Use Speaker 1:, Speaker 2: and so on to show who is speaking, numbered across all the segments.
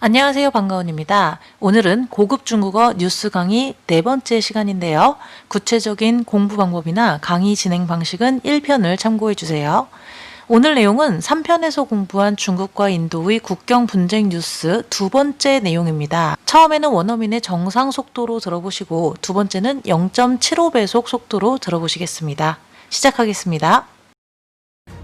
Speaker 1: 안녕하세요. 반가운입니다. 오늘은 고급 중국어 뉴스 강의 네 번째 시간인데요. 구체적인 공부 방법이나 강의 진행 방식은 1편을 참고해 주세요. 오늘 내용은 3편에서 공부한 중국과 인도의 국경 분쟁 뉴스 두 번째 내용입니다. 처음에는 원어민의 정상 속도로 들어보시고 두 번째는 0.75배속 속도로 들어보시겠습니다. 시작하겠습니다.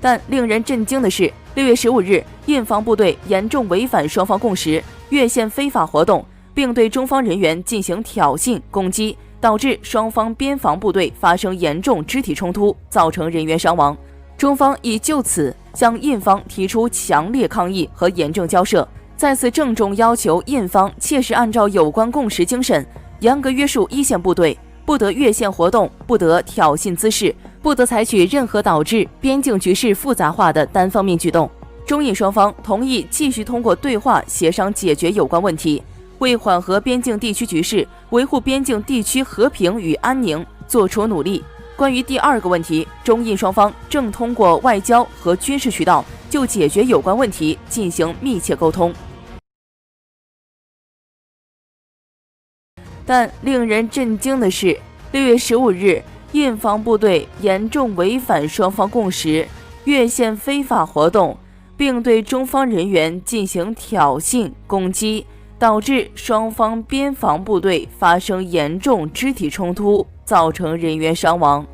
Speaker 2: 但令人震惊的是，六月十五日，印方部队严重违反双方共识，越线非法活动，并对中方人员进行挑衅攻击，导致双方边防部队发生严重肢体冲突，造成人员伤亡。中方已就此向印方提出强烈抗议和严正交涉，再次郑重要求印方切实按照有关共识精神，严格约束一线部队，不得越线活动，不得挑衅滋事。不得采取任何导致边境局势复杂化的单方面举动。中印双方同意继续通过对话协商解决有关问题，为缓和边境地区局势、维护边境地区和平与安宁做出努力。关于第二个问题，中印双方正通过外交和军事渠道就解决有关问题进行密切沟通。但令人震惊的是，六月十五日。印方部队严重违反双方共识，越线非法活动，并对中方人员进行挑衅攻击，导致双方边防部队发生严重肢体冲突，造成人员伤亡。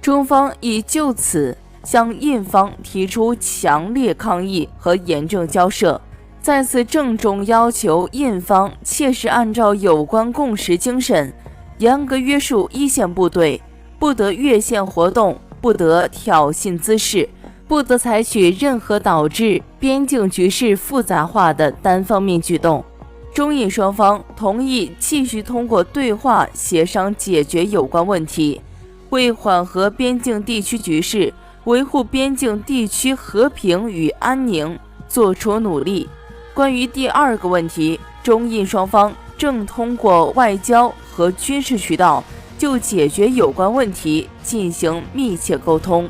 Speaker 2: 中方已就此向印方提出强烈抗议和严正交涉，再次郑重要求印方切实按照有关共识精神，严格约束一线部队。不得越线活动，不得挑衅滋事，不得采取任何导致边境局势复杂化的单方面举动。中印双方同意继续通过对话协商解决有关问题，为缓和边境地区局势、维护边境地区和平与安宁做出努力。关于第二个问题，中印双方正通过外交和军事渠道。就解决有关问题进行密切沟通。